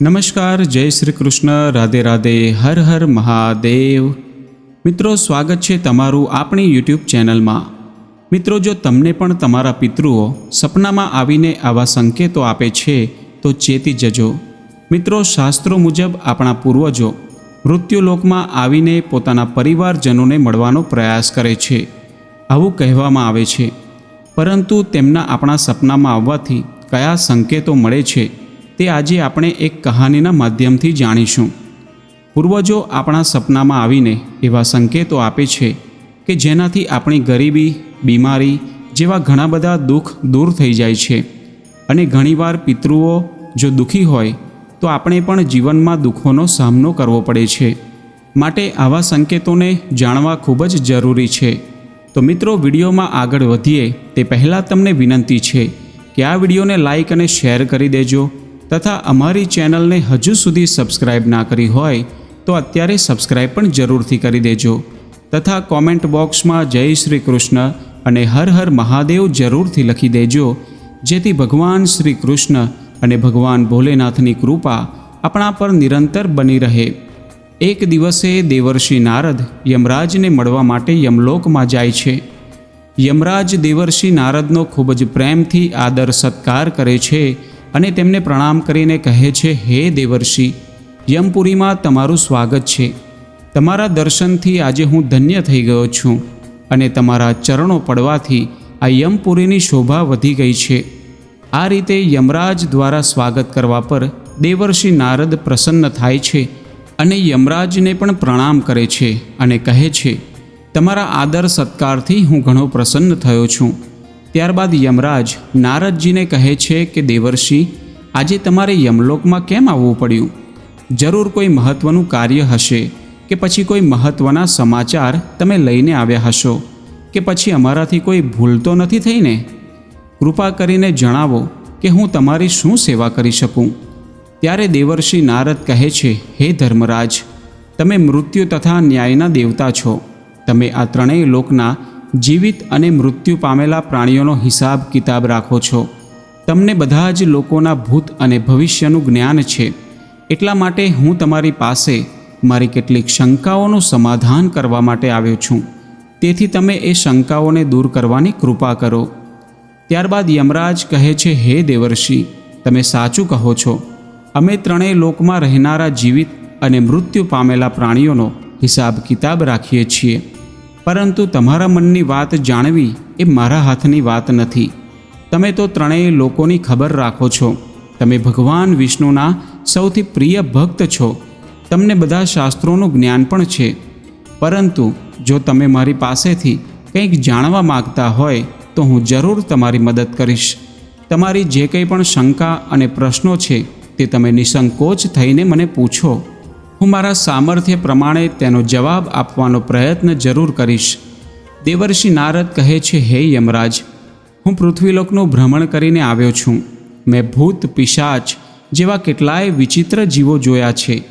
નમસ્કાર, જય શ્રી કૃષ્ણ, રાધે રાધે, હર હર મહાદેવ. મિત્રો, સ્વાગત છે તમારું આપણી યુટ્યુબ ચેનલમાં. મિત્રો, જો તમને પણ તમારા પિતૃઓ સપનામાં આવીને આવા સંકેતો આપે છે, તો ચેતી જજો. મિત્રો, શાસ્ત્રો મુજબ આપણા પૂર્વજો મૃત્યુલોકમાં આવીને પોતાના પરિવારજનોને મળવાનો પ્રયાસ કરે છે. આવું કહેવામાં આવે છે. પરંતુ તેમના આપણા સપનામાં આવવાથી કયા સંકેતો મળે છે? તે આજે આપણે એક કહાનીના માધ્યમથી જાણીશું. પૂર્વજો આપણા સપનામાં આવીને એવા સંકેતો આપે છે કે જેનાથી આપણી ગરીબી, બીમારી જેવા ઘણા બધા દુઃખ દૂર થઈ જાય છે. અને ઘણીવાર પિતૃઓ જો દુઃખી હોય, તો આપણે પણ જીવનમાં દુઃખોનો સામનો કરવો પડે છે. માટે આવા સંકેતોને જાણવા ખૂબ જ જરૂરી છે. તો મિત્રો, વિડીયોમાં આગળ વધીએ તે પહેલાં તમને વિનંતી છે કે આ વિડીયોને લાઈક અને શેર કરી દેજો. તથા અમારી ચેનલને હજુ સુધી સબસ્ક્રાઇબ ના કરી હોય તો અત્યારે સબસ્ક્રાઇબ પણ જરૂરથી કરી દેજો. તથા કોમેન્ટ બોક્સમાં જય શ્રી કૃષ્ણ અને હર હર મહાદેવ જરૂરથી લખી દેજો. જેથી ભગવાન શ્રી કૃષ્ણ અને ભગવાન ભોલેનાથની કૃપા આપણા પર નિરંતર બની રહે. એક દિવસે દેવર્ષિ નારદ યમરાજને મળવા માટે યમલોકમાં જાય છે. યમરાજ દેવર્ષિ નારદનો ખૂબ જ પ્રેમથી આદર સત્કાર કરે છે અને તેમને પ્રણામ કરીને કહે છે, હે દેવર્ષિ, યમપુરીમાં તમારું સ્વાગત છે. તમારા દર્શનથી આજે હું ધન્ય થઈ ગયો છું અને તમારા ચરણો પડવાથી આ યમપુરીની શોભા વધી ગઈ છે. આ રીતે યમરાજ દ્વારા સ્વાગત કરવા પર દેવર્ષિ નારદ પ્રસન્ન થાય છે અને યમરાજને પણ પ્રણામ કરે છે અને કહે છે, તમારા આદર સત્કારથી હું ઘણો પ્રસન્ન થયો છું. ત્યારબાદ યમરાજ નારદજીને કહે છે કે, દેવર્ષિ, આજે તમારે યમલોકમાં કેમ આવવું પડ્યું? જરૂર કોઈ મહત્ત્વનું કાર્ય હશે કે પછી કોઈ મહત્ત્વના સમાચાર તમે લઈને આવ્યા હશો? કે પછી અમારાથી કોઈ ભૂલ તો નથી થઈને કૃપા કરીને જણાવો કે હું તમારી શું સેવા કરી શકું? ત્યારે દેવર્ષિ નારદ કહે છે, હે ધર્મરાજ, તમે મૃત્યુ તથા ન્યાયના દેવતા છો. તમે આ ત્રણેય લોકના જીવિત અને મૃત્યુ પામેલા પ્રાણીઓનો હિસાબ કિતાબ રાખો છો. તમને બધા જ લોકોના ભૂત અને ભવિષ્યનું જ્ઞાન છે. એટલા માટે હું તમારી પાસે મારી કેટલીક શંકાઓનું સમાધાન કરવા માટે આવ્યો છું. તેથી તમે એ શંકાઓને દૂર કરવાની કૃપા કરો. ત્યારબાદ યમરાજ કહે છે, હે દેવર્ષિ, તમે સાચું કહો છો. અમે ત્રણેય લોકમાં રહેનારા જીવિત અને મૃત્યુ પામેલા પ્રાણીઓનો હિસાબ કિતાબ રાખીએ છીએ. પરંતુ તમારા મનની વાત જાણવી એ મારા હાથની વાત નથી. તમે તો ત્રણેય લોકોની ખબર રાખો છો. તમે ભગવાન વિષ્ણુના સૌથી પ્રિય ભક્ત છો. તમને બધા શાસ્ત્રોનું જ્ઞાન પણ છે. પરંતુ જો તમે મારી પાસેથી કંઈક જાણવા માગતા હોય, તો હું જરૂર તમારી મદદ કરીશ. તમારી જે કંઈ પણ શંકા અને પ્રશ્નો છે, તે તમે નિસંકોચ થઈને મને પૂછો. હું મારા સામર્થ્ય પ્રમાણે તેનો જવાબ આપવાનો પ્રયત્ન જરૂર કરીશ. દેવર્ષિ નારદ કહે છે, હે યમરાજ, હું પૃથ્વીલોકનું ભ્રમણ કરીને આવ્યો છું. મેં ભૂત, પિશાચ જેવા કેટલાય વિચિત્ર જીવો જોયા છે,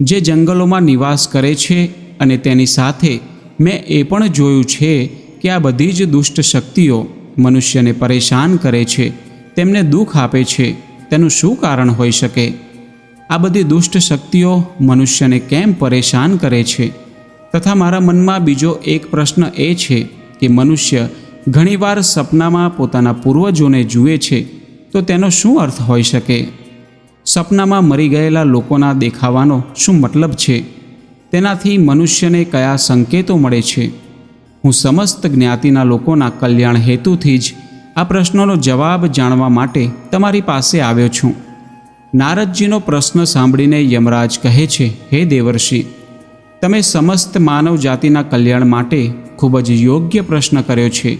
જે જંગલોમાં નિવાસ કરે છે અને તેની સાથે મેં એ પણ જોયું છે કે આ બધી જ દુષ્ટ શક્તિઓ મનુષ્યને પરેશાન કરે છે. તેમને દુઃખ આપે છે. તેનું શું કારણ હોઈ શકે? આ બધી દુષ્ટ શક્તિઓ મનુષ્યને કેમ પરેશાન કરે છે? તથા મારા મનમાં બીજો એક પ્રશ્ન એ છે કે મનુષ્ય ઘણીવાર સપનામાં પોતાના પૂર્વજોને જુએ છે, તો તેનો શું અર્થ હોઈ શકે? સપનામાં મરી ગયેલા લોકોના દેખાવાનો શું મતલબ છે? તેનાથી મનુષ્યને કયા સંકેતો મળે છે? હું સમસ્ત જ્ઞાતિના લોકોના કલ્યાણ હેતુથી જ આ પ્રશ્નોનો જવાબ જાણવા માટે તમારી પાસે આવ્યો છું. નારદજીનો પ્રશ્ન સાંભળીને યમરાજ કહે છે, હે દેવર્ષિ, તમે સમસ્ત માનવ જાતિના કલ્યાણ માટે ખૂબ જ યોગ્ય પ્રશ્ન કર્યો છે.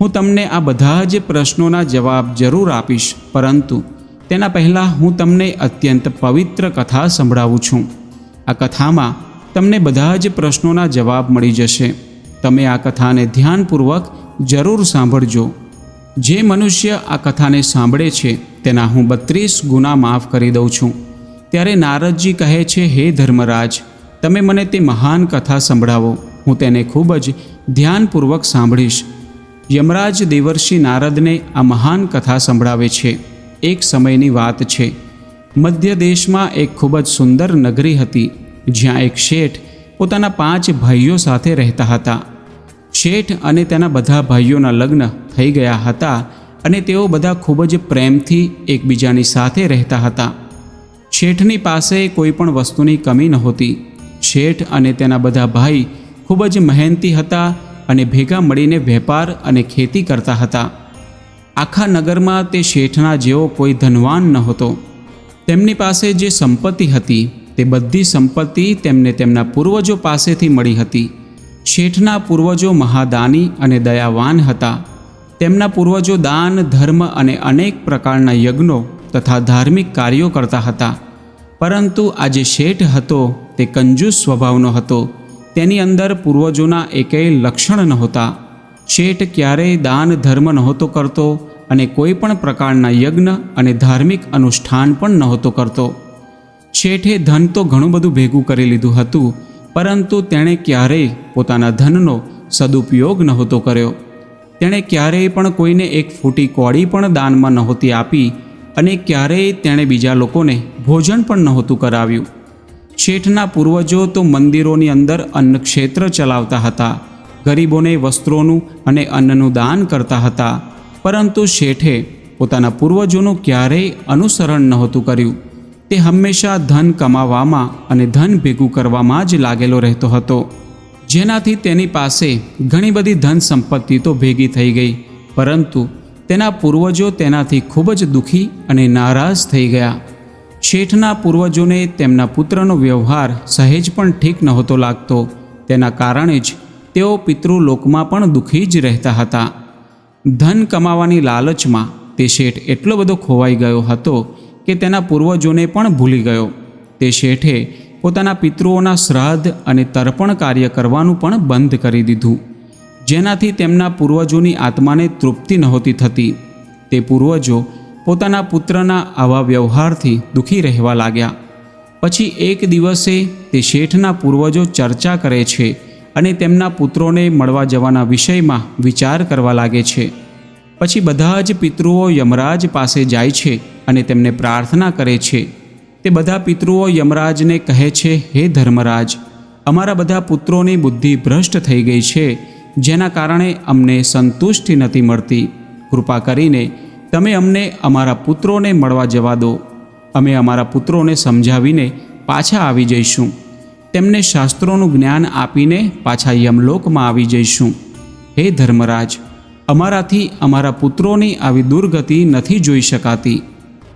હું તમને આ બધા જ પ્રશ્નોના જવાબ જરૂર આપીશ, પરંતુ તેના પહેલાં હું તમને અત્યંત પવિત્ર કથા સંભળાવું છું. આ કથામાં તમને બધા જ પ્રશ્નોના જવાબ મળી જશે. તમે આ કથાને ધ્યાનપૂર્વક જરૂર સાંભળજો. જે મનુષ્ય આ કથાને સાંભળે છે, તેના હું બત્રીસ ગુના માફ કરી દઉં છું. ત્યારે નારદજી કહે છે, હે ધર્મરાજ, તમે મને તે મહાન કથા સંભળાવો. હું તેને ખૂબ જ ધ્યાનપૂર્વક સાંભળીશ. યમરાજ દેવર્ષિ નારદને આ મહાન કથા સંભળાવે છે. એક સમયની વાત છે. મધ્ય દેશમાં એક ખૂબ જ સુંદર નગરી હતી, જ્યાં એક શેઠ પોતાના પાંચ ભાઈઓ સાથે રહેતા હતા. શેઠ અને તેના બધા ભાઈઓના લગ્ન થઈ ગયા હતા અને તેઓ બધા ખૂબ જ પ્રેમથી એકબીજાની સાથે રહેતા હતા. શેઠની પાસે કોઈ પણ વસ્તુની કમી નહોતી. શેઠ અને તેના બધા ભાઈ ખૂબ જ મહેનતી હતા અને ભેગા મળીને વેપાર અને ખેતી કરતા હતા. આખા નગરમાં તે શેઠના જેવો કોઈ ધનવાન નહોતો. તેમની પાસે જે સંપત્તિ હતી તે બધી સંપત્તિ તેમને તેમના પૂર્વજો પાસેથી મળી હતી. શેઠના પૂર્વજો મહાદાની અને દયાવાન હતા. તેમના પૂર્વજો દાન, ધર્મ અને અનેક પ્રકારના યજ્ઞો તથા ધાર્મિક કાર્યો કરતા હતા. પરંતુ આજે શેઠ હતો, તે કંજૂસ સ્વભાવનો હતો. તેની અંદર પૂર્વજોના એકેય લક્ષણ નહોતા. શેઠ ક્યારેય દાન, ધર્મ નહોતો કરતો અને કોઈ પણ પ્રકારના યજ્ઞ અને ધાર્મિક અનુષ્ઠાન પણ નહોતો કરતો. શેઠે ધન તો ઘણું બધું ભેગું કરી લીધું હતું પરંતુ તેણે ક્યારેય પોતાના ધનનો સદુપયોગ નહોતો કર્યો. તેણે ક્યારેય પણ કોઈને એક ફૂટી કોડી પણ દાનમાં નહોતી આપી અને ક્યારેય તેણે બીજા લોકોને ભોજન પણ નહોતું કરાવ્યું. શેઠના પૂર્વજો તો મંદિરોની અંદર અન્નક્ષેત્ર ચલાવતા હતા, ગરીબોને વસ્ત્રોનું અને અન્નનું દાન કરતા હતા. પરંતુ શેઠે પોતાના પૂર્વજોનું ક્યારેય અનુસરણ નહોતું કર્યું. તે હંમેશા ધન કમાવામાં અને ધન ભેગું કરવામાં જ લાગેલો રહેતો હતો. જેનાથી તેની પાસે ઘણી બધી ધન સંપત્તિ તો ભેગી થઈ ગઈ, પરંતુ તેના પૂર્વજો તેનાથી ખૂબ જ દુઃખી અને નારાજ થઈ ગયા. શેઠના પૂર્વજોને તેમના પુત્રનો વ્યવહાર સહેજ પણ ઠીક નહોતો લાગતો. તેના કારણે જ તેઓ પિતૃલોકમાં પણ દુઃખી જ રહેતા હતા. ધન કમાવાની લાલચમાં તે શેઠ એટલો બધો ખોવાઈ ગયો હતો કે તેના પૂર્વજોને પણ ભૂલી ગયો. તે શેઠે પોતાના પિતૃઓના શ્રાદ્ધ અને તર્પણ કાર્ય કરવાનું પણ બંધ કરી દીધું. જેનાથી તેમના પૂર્વજોની આત્માને તૃપ્તિ નહોતી થતી. તે પૂર્વજો પોતાના પુત્રના આવા વ્યવહારથી દુઃખી રહેવા લાગ્યા. પછી એક દિવસે તે શેઠના પૂર્વજો ચર્ચા કરે છે અને તેમના પુત્રોને મળવા જવાના વિષયમાં વિચાર કરવા લાગે છે. પછી બધા જ પિતૃઓ યમરાજ પાસે જાય છે અને તેમને પ્રાર્થના કરે છે. તે બધા પિતૃઓ યમરાજને કહે છે, હે ધર્મરાજ, અમારા બધા પુત્રોની બુદ્ધિ ભ્રષ્ટ થઈ ગઈ છે, જેના કારણે અમને સંતુષ્ટિ નથી મળતી. કૃપા કરીને તમે અમને અમારા પુત્રોને મળવા જવા દો. અમે અમારા પુત્રોને સમજાવીને પાછા આવી જઈશું. તેમને શાસ્ત્રોનું જ્ઞાન આપીને પાછા યમલોકમાં આવી જઈશું. હે ધર્મરાજ અમારાથી અમારા પુત્રોની આવી દુર્ગતિ નથી જોઈ શકાતી.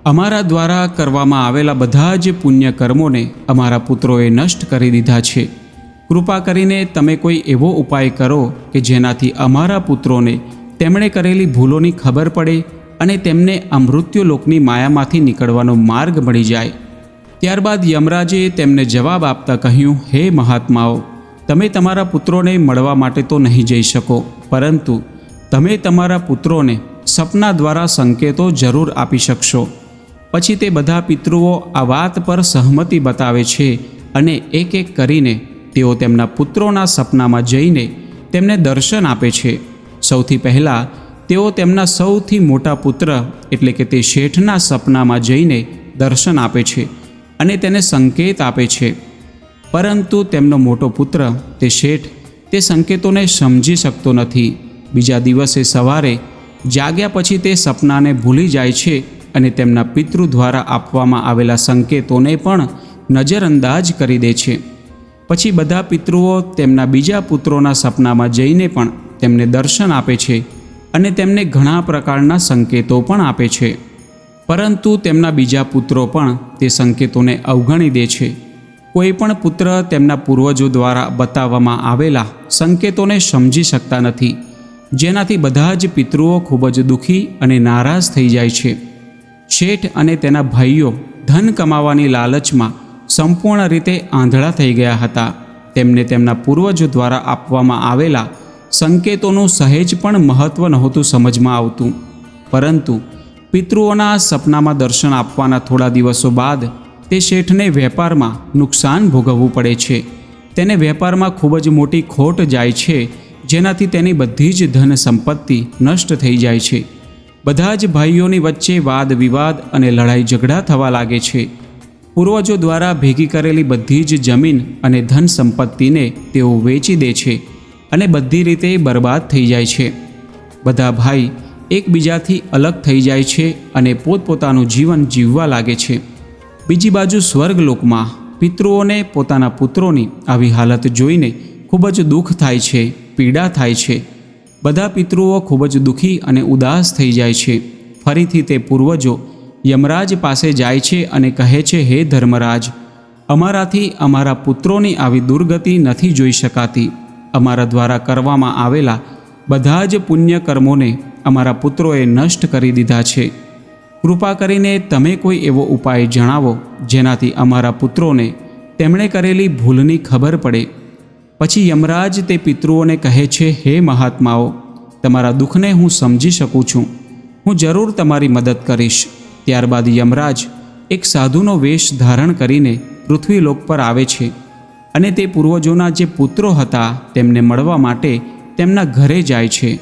અમારા દ્વારા કરવામાં આવેલા બધા જ પુણ્ય કર્મોને અમારા પુત્રોએ નષ્ટ કરી દીધા છે. કૃપા કરીને તમે કોઈ એવો ઉપાય કરો કે જેનાથી અમારા પુત્રોને તેમણે કરેલી ભૂલોની ખબર પડે અને તેમને આ મૃત્યુલોકની માયામાંથી નીકળવાનો માર્ગ મળી જાય. ત્યારબાદ યમરાજે તેમને જવાબ આપતા કહ્યું, હે મહાત્માઓ, તમે તમારા પુત્રોને મળવા માટે તો નહીં જઈ શકો, પરંતુ તમે તમારા પુત્રોને સપના દ્વારા સંકેતો જરૂર આપી શકશો. પછી તે બધા પિતૃઓ આ વાત પર સહમતિ બતાવે છે અને એક એક કરીને તેઓ તેમના પુત્રોના સપનામાં જઈને તેમને દર્શન આપે છે. સૌથી પહેલાં તેઓ તેમના સૌથી મોટા પુત્ર એટલે કે તે શેઠના સપનામાં જઈને દર્શન આપે છે અને તેને સંકેત આપે છે. પરંતુ તેમનો મોટો પુત્ર, તે શેઠ, તે સંકેતોને સમજી શકતો નથી. બીજા દિવસે સવારે જાગ્યા પછી તે સપનાને ભૂલી જાય છે અને તેમના પિતૃ દ્વારા આપવામાં આવેલા સંકેતોને પણ નજરઅંદાજ કરી દે છે. પછી બધા પિતૃઓ તેમના બીજા પુત્રોના સપનામાં જઈને પણ તેમને દર્શન આપે છે અને તેમને ઘણા પ્રકારના સંકેતો પણ આપે છે. પરંતુ તેમના બીજા પુત્રો પણ તે સંકેતોને અવગણી દે છે. કોઈ પણ પુત્ર તેમના પૂર્વજો દ્વારા બતાવવામાં આવેલા સંકેતોને સમજી શકતા નથી. જેનાથી બધા જ પિતૃઓ ખૂબ જ દુઃખી અને નારાજ થઈ જાય છે. શેઠ અને તેના ભાઈઓ ધન કમાવાની લાલચમાં સંપૂર્ણ રીતે આંધળા થઈ ગયા હતા. તેમને તેમના પૂર્વજો દ્વારા આપવામાં આવેલા સંકેતોનું સહેજ પણ મહત્ત્વ નહોતું સમજમાં આવતું. પરંતુ પિતૃઓના સપનામાં દર્શન આપવાના થોડા દિવસો બાદ તે શેઠને વેપારમાં નુકસાન ભોગવવું પડે છે. તેને વેપારમાં ખૂબ જ મોટી ખોટ જાય છે જેનાથી તેની બધી જ ધન સંપત્તિ નષ્ટ થઈ જાય છે. બધા જ ભાઈઓની વચ્ચે વાદ વિવાદ અને લડાઈ ઝઘડા થવા લાગે છે. પૂર્વજો દ્વારા ભેગી કરેલી બધી જ જમીન અને ધન સંપત્તિને તેઓ વેચી દે છે અને બધી રીતે બરબાદ થઈ જાય છે. બધા ભાઈ એકબીજાથી અલગ થઈ જાય છે અને પોતપોતાનું જીવન જીવવા લાગે છે. બીજી બાજુ સ્વર્ગલોકમાં પિતૃઓને પોતાના પુત્રોની આવી હાલત જોઈને ખૂબ જ દુઃખ થાય છે. પીડા થાય છે. બધા પિતૃઓ ખૂબ જ દુઃખી અને ઉદાસ થઈ જાય છે. ફરીથી તે પૂર્વજો યમરાજ પાસે જાય છે અને કહે છે, હે ધર્મરાજ, અમારાથી અમારા પુત્રોની આવી દુર્ગતિ નથી જોઈ શકાતી. અમારા દ્વારા કરવામાં આવેલા બધા જ પુણ્ય કર્મોને અમારા પુત્રોએ નષ્ટ કરી દીધા છે. કૃપા કરીને તમે કોઈ એવો ઉપાય જણાવો, જેનાથી અમારા પુત્રોને તેમણે કરેલી ભૂલની ખબર પડે. પછી યમરાજ તે પિતૃઓને કહે છે, હે મહાત્માઓ, તમારા દુઃખને હું સમજી શકું છું. હું જરૂર તમારી મદદ કરીશ. ત્યારબાદ યમરાજ એક સાધુનો વેશ ધારણ કરીને પૃથ્વીલોક પર આવે છે અને તે પૂર્વજોના જે પુત્રો હતા તેમને મળવા માટે તેમના ઘરે જાય છે.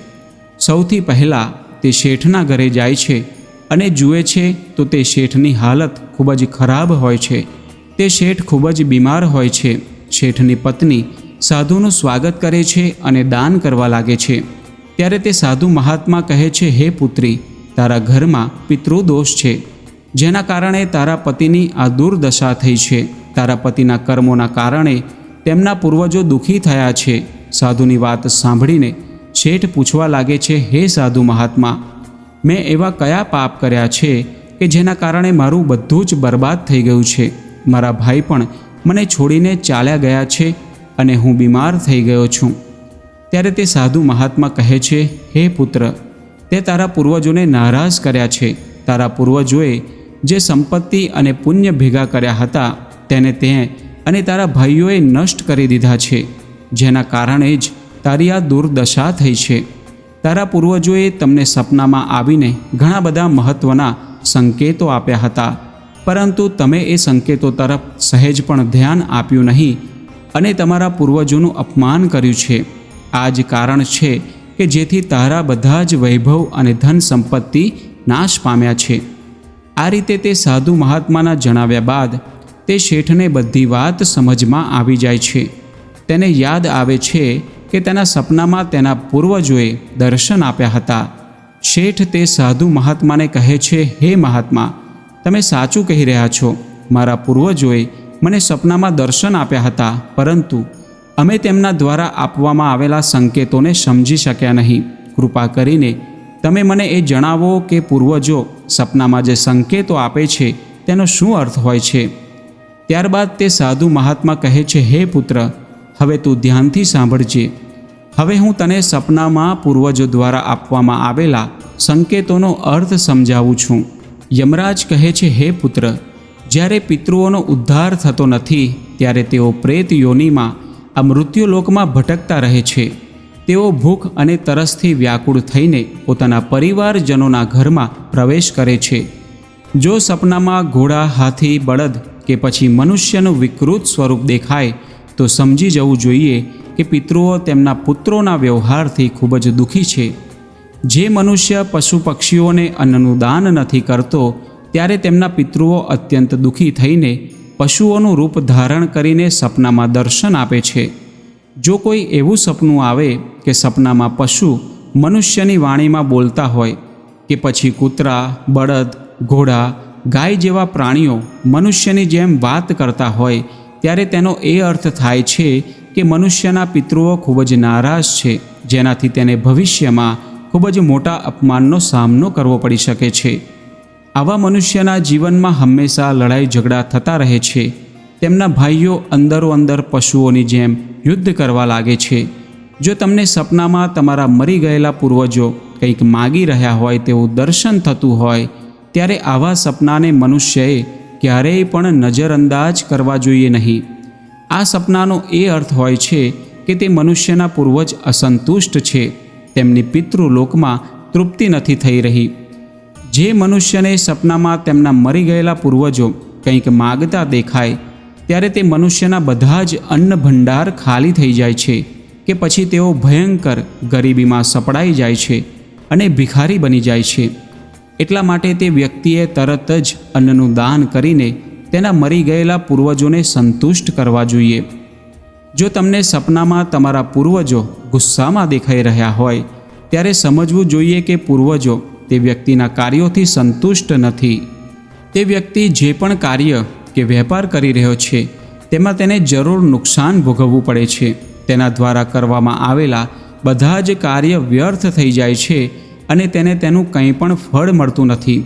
સૌથી પહેલાં તે શેઠના ઘરે જાય છે અને જુએ છે તો તે શેઠની હાલત ખૂબ જ ખરાબ હોય છે. તે શેઠ ખૂબ જ બીમાર હોય છે. શેઠની પત્ની સાધુનું સ્વાગત કરે છે અને દાન કરવા લાગે છે. ત્યારે તે સાધુ મહાત્મા કહે છે, હે પુત્રી, તારા ઘરમાં પિતૃદોષ છે. જેના કારણે તારા પતિની આ દુર્દશા થઈ છે. તારા પતિના કર્મોના કારણે તેમના પૂર્વજો દુઃખી થયા છે. સાધુની વાત સાંભળીને શેઠ પૂછવા લાગે છે, હે સાધુ મહાત્મા, મેં એવા કયા પાપ કર્યા છે કે જેના કારણે મારું બધું જ બરબાદ થઈ ગયું છે? મારા ભાઈ પણ મને છોડીને ચાલ્યા ગયા છે અને હું બીમાર થઈ ગયો છું. ત્યારે તે સાધુ મહાત્મા કહે છે, હે પુત્ર, તે તારા પૂર્વજોને નારાજ કર્યા છે. તારા પૂર્વજોએ જે સંપત્તિ અને પુણ્ય ભેગા કર્યા હતા, તેને તે અને તારા ભાઈઓએ નષ્ટ કરી દીધા છે. જેના કારણે જ તારી આ દુર્દશા થઈ છે. તારા પૂર્વજોએ તમને સપનામાં આવીને ઘણા બધા મહત્ત્વના સંકેતો આપ્યા હતા. પરંતુ તમે એ સંકેતો તરફ સહેજ પણ ધ્યાન આપ્યું નહીં. અને તમારા પૂર્વજોનું અપમાન કર્યું છે. આ જ કારણ છે કે જેથી તારા બધા જ વૈભવ અને ધન સંપત્તિ નાશ પામ્યા છે. આ રીતે તે સાધુ મહાત્માના જણાવ્યા બાદ તે શેઠને બધી વાત સમજમાં આવી જાય છે. તેને યાદ આવે છે કે તેના સપનામાં તેના પૂર્વજોએ દર્શન આપ્યા હતા. શેઠ તે સાધુ મહાત્માને કહે છે, હે મહાત્મા, તમે સાચું કહી રહ્યા છો. મારા પૂર્વજોએ મને સપનામાં દર્શન આપ્યા હતા, પરંતુ અમે તેમના દ્વારા આપવામાં આવેલા સંકેતોને સમજી શક્યા નહીં. કૃપા કરીને તમે મને એ જણાવો કે પૂર્વજો સપનામાં જે સંકેતો આપે છે, તેનો શું અર્થ હોય છે? ત્યારબાદ તે સાધુ મહાત્મા કહે છે, હે પુત્ર, હવે તું ધ્યાનથી સાંભળજે. હવે હું તને સપનામાં પૂર્વજો દ્વારા આપવામાં આવેલા સંકેતોનો અર્થ સમજાવું છું. યમરાજ કહે છે, હે પુત્ર જ્યારે પિતૃઓનો ઉદ્ધાર થતો નથી, ત્યારે તેઓ પ્રેત યોનિમાં આ મૃત્યુલોકમાં ભટકતા રહે છે. તેઓ ભૂખ અને તરસથી વ્યાકુળ થઈને પોતાના પરિવારજનોના ઘરમાં પ્રવેશ કરે છે. જો સપનામાં ઘોડા, હાથી, બળદ કે પછી મનુષ્યનું વિકૃત સ્વરૂપ દેખાય, તો સમજી જવું જોઈએ કે પિતૃઓ તેમના પુત્રોના વ્યવહારથી ખૂબ જ દુઃખી છે. જે મનુષ્ય પશુ પક્ષીઓને અન્નનું દાન નથી કરતો ત્યારે તેમના પિતૃઓ અત્યંત દુઃખી થઈને પશુઓનું રૂપ ધારણ કરીને સપનામાં દર્શન આપે છે. જો કોઈ એવું સપનું આવે કે સપનામાં પશુ મનુષ્યની વાણીમાં બોલતા હોય કે પછી કૂતરા, બળદ, ઘોડા, ગાય જેવા પ્રાણીઓ મનુષ્યની જેમ વાત કરતા હોય, ત્યારે તેનો એ અર્થ થાય છે કે મનુષ્યના પિતૃઓ ખૂબ જ નારાજ છે, જેનાથી તેને ભવિષ્યમાં ખૂબ જ મોટા અપમાનનો સામનો કરવો પડી શકે છે. આવા મનુષ્યના જીવનમાં હંમેશા લડાઈ ઝઘડા થતા રહે છે. તેમના ભાઈઓ અંદરો અંદર પશુઓની જેમ યુદ્ધ કરવા લાગે છે. જો તમને સપનામાં તમારા મરી ગયેલા પૂર્વજો કંઈક માગી રહ્યા હોય તેવું દર્શન થતું હોય, ત્યારે આવા સપનાને મનુષ્યએ ક્યારેય પણ નજરઅંદાજ કરવા જોઈએ નહીં. આ સપનાનો એ અર્થ હોય છે કે તે મનુષ્યના પૂર્વજ અસંતુષ્ટ છે. તેમની પિતૃલોકમાં તૃપ્તિ નથી થઈ રહી. જે મનુષ્યને સપનામાં તેમના મરી ગયેલા પૂર્વજો કંઈક માગતા દેખાય, ત્યારે તે મનુષ્યના બધા જ અન્ન ભંડાર ખાલી થઈ જાય છે કે પછી તેઓ ભયંકર ગરીબીમાં સપડાઈ જાય છે અને ભિખારી બની જાય છે. એટલા માટે તે વ્યક્તિએ તરત જ અન્નનું દાન કરીને તેના મરી ગયેલા પૂર્વજોને સંતુષ્ટ કરવા જોઈએ. જો તમને સપનામાં તમારા પૂર્વજો ગુસ્સામાં દેખાઈ રહ્યા હોય, ત્યારે સમજવું જોઈએ કે પૂર્વજો તે વ્યક્તિના કાર્યોથી સંતુષ્ટ નથી. તે વ્યક્તિ જે પણ કાર્ય કે વેપાર કરી રહ્યો છે, તેમાં તેને જરૂર નુકસાન ભોગવવું પડે છે. તેના દ્વારા કરવામાં આવેલા બધા જ કાર્ય વ્યર્થ થઈ જાય છે અને તેને તેનું કંઈ પણ ફળ મળતું નથી.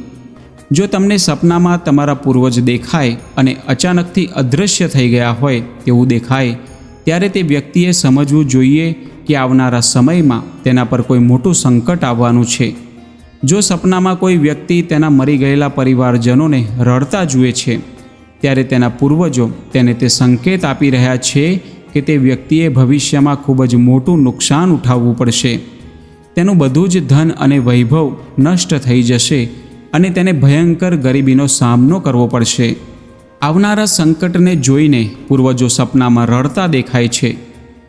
જો તમને સપનામાં તમારા પૂર્વજ દેખાય અને અચાનકથી અદૃશ્ય થઈ ગયા હોય તેવું દેખાય, ત્યારે તે વ્યક્તિએ સમજવું જોઈએ કે આવનારા સમયમાં તેના પર કોઈ મોટું સંકટ આવવાનું છે. જો સપનામાં કોઈ વ્યક્તિ તેના મરી ગયેલા પરિવારજનોને રડતા જુએ છે, ત્યારે તેના પૂર્વજો તેને તે સંકેત આપી રહ્યા છે કે તે વ્યક્તિએ ભવિષ્યમાં ખૂબ જ મોટું નુકસાન ઉઠાવવું પડશે. તેનું બધું જ ધન અને વૈભવ નષ્ટ થઈ જશે અને તેને ભયંકર ગરીબીનો સામનો કરવો પડશે. આવનારા સંકટને જોઈને પૂર્વજો સપનામાં રડતા દેખાય છે.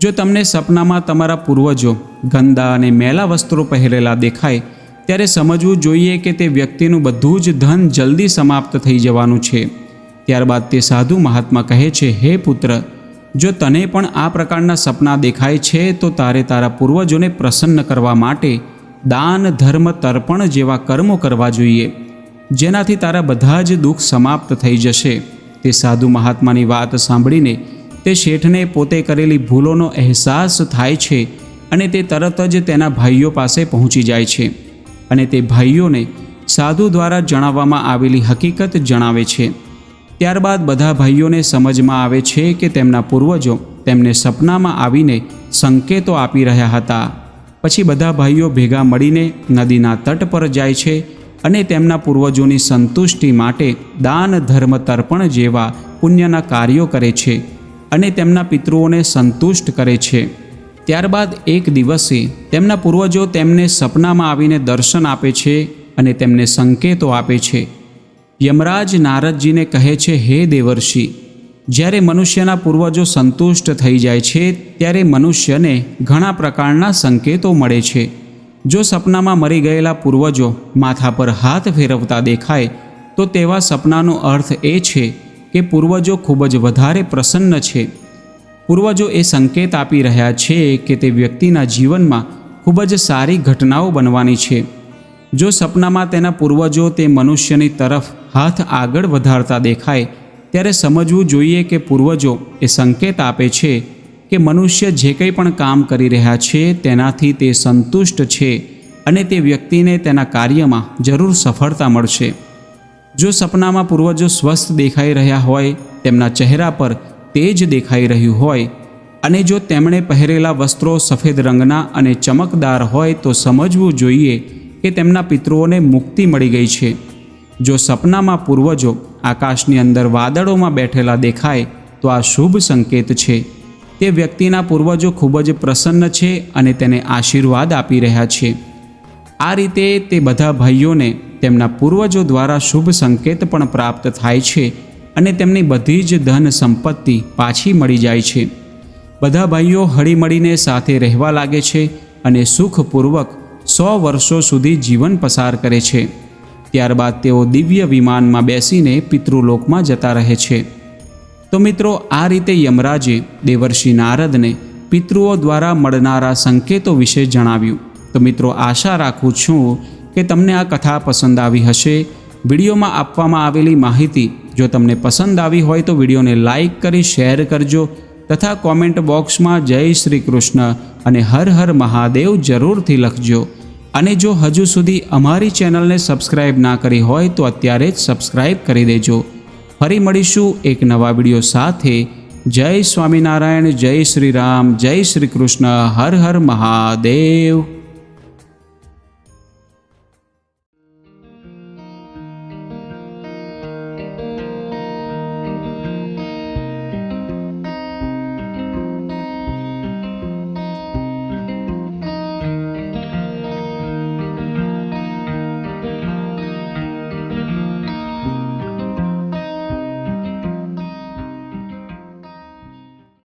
જો તમને સપનામાં તમારા પૂર્વજો ગંદા અને મેલા વસ્ત્રો પહેરેલા દેખાય ત્યારે સમજવું જોઈએ કે તે વ્યક્તિનું બધું જ ધન જલ્દી સમાપ્ત થઈ જવાનું છે. ત્યારબાદ તે સાધુ મહાત્મા કહે છે, હે પુત્ર, જો તને પણ આ પ્રકારના સપના દેખાય છે, તો તારે તારા પૂર્વજોને પ્રસન્ન કરવા માટે દાન, ધર્મ, તર્પણ જેવા કર્મો કરવા જોઈએ. જેનાથી તારા બધા જ દુઃખ સમાપ્ત થઈ જશે. તે સાધુ મહાત્માની વાત સાંભળીને તે શેઠને પોતે કરેલી ભૂલોનો અહેસાસ થાય છે અને તે તરત જ તેના ભાઈઓ પાસે પહોંચી જાય છે. અને તે ભાઈઓને સાધુ દ્વારા જણાવવામાં આવેલી હકીકત જણાવે છે. ત્યારબાદ બધા ભાઈઓને સમજમાં આવે છે કે તેમના પૂર્વજો તેમને સપનામાં આવીને સંકેતો આપી રહ્યા હતા. પછી બધા ભાઈઓ ભેગા મળીને નદીના તટ પર જાય છે અને તેમના પૂર્વજોની સંતુષ્ટિ માટે દાન, ધર્મ, તર્પણ જેવા પુણ્યના કાર્યો કરે છે અને તેમના પિતૃઓને સંતુષ્ટ કરે છે. ત્યારબાદ એક દિવસે તેમના પૂર્વજો તેમને સપનામાં આવીને દર્શન આપે છે અને તેમને સંકેતો આપે છે. યમરાજ નારદજીને કહે છે, હે દેવર્ષિ, જ્યારે મનુષ્યના પૂર્વજો સંતુષ્ટ થઈ જાય છે, ત્યારે મનુષ્યને ઘણા પ્રકારના સંકેતો મળે છે. જો સપનામાં મરી ગયેલા પૂર્વજો માથા પર હાથ ફેરવતા દેખાય, તો તેવા સપનાનો અર્થ એ છે કે પૂર્વજો ખૂબ જ વધારે પ્રસન્ન છે. પૂર્વજો એ સંકેત આપી રહ્યા છે કે તે વ્યક્તિના જીવનમાં ખૂબ જ સારી ઘટનાઓ બનવાની છે. જો સપનામાં તેના પૂર્વજો તે મનુષ્યની તરફ હાથ આગળ વધારતા દેખાય, ત્યારે સમજવું જોઈએ કે પૂર્વજો એ સંકેત આપે છે કે મનુષ્ય જે કંઈ પણ કામ કરી રહ્યા છે તેનાથી તે સંતુષ્ટ છે અને તે વ્યક્તિને તેના કાર્યમાં જરૂર સફળતા મળશે. જો સપનામાં પૂર્વજો સ્વસ્થ દેખાઈ રહ્યા હોય, તેમના ચહેરા પર તેજ દેખાઈ રહ્યું હોય અને જો તેમણે પહેરેલા વસ્ત્રો સફેદ રંગના અને ચમકદાર હોય તો સમજવું જોઈએ કે તેમના પિતૃઓને મુક્તિ મળી ગઈ છે. જો સપનામાં પૂર્વજો આકાશની અંદર વાદળોમાં બેઠેલા દેખાય, તો આ શુભ સંકેત છે. તે વ્યક્તિના પૂર્વજો ખૂબ જ પ્રસન્ન છે અને તેને આશીર્વાદ આપી રહ્યા છે. આ રીતે તે બધા ભાઈઓને તેમના પૂર્વજો દ્વારા શુભ સંકેત પણ પ્રાપ્ત થાય છે. અને તેમની બધી જ ધન સંપત્તિ પાછી મળી જાય છે. બધા ભાઈઓ હળીમળીને સાથે રહેવા લાગે છે અને સુખપૂર્વક સો વર્ષો સુધી જીવન પસાર કરે છે. ત્યારબાદ તેઓ દિવ્ય વિમાનમાં બેસીને પિતૃલોકમાં જતા રહે છે. તો મિત્રો, આ રીતે યમરાજે દેવર્ષિ નારદને પિતૃઓ દ્વારા મળનારા સંકેતો વિશે જણાવ્યું. તો મિત્રો, આશા રાખું છું કે તમને આ કથા પસંદ આવી હશે. વિડીયોમાં આપવામાં આવેલી માહિતી જો તમને પસંદ આવી હોય તો વિડીયોને લાઇક કરી શેર કરજો તથા કોમેન્ટ બોક્સમાં જય શ્રી કૃષ્ણ અને હર હર મહાદેવ જરૂરથી લખજો. અને જો હજુ સુધી અમારી ચેનલને સબસ્ક્રાઇબ ના કરી હોય તો અત્યારે જ સબસ્ક્રાઇબ કરી દેજો. ફરી મળીશું એક નવા વીડિયો સાથે. જય સ્વામિનારાયણ, જય શ્રી રામ, જય શ્રી કૃષ્ણ, હર હર મહાદેવ.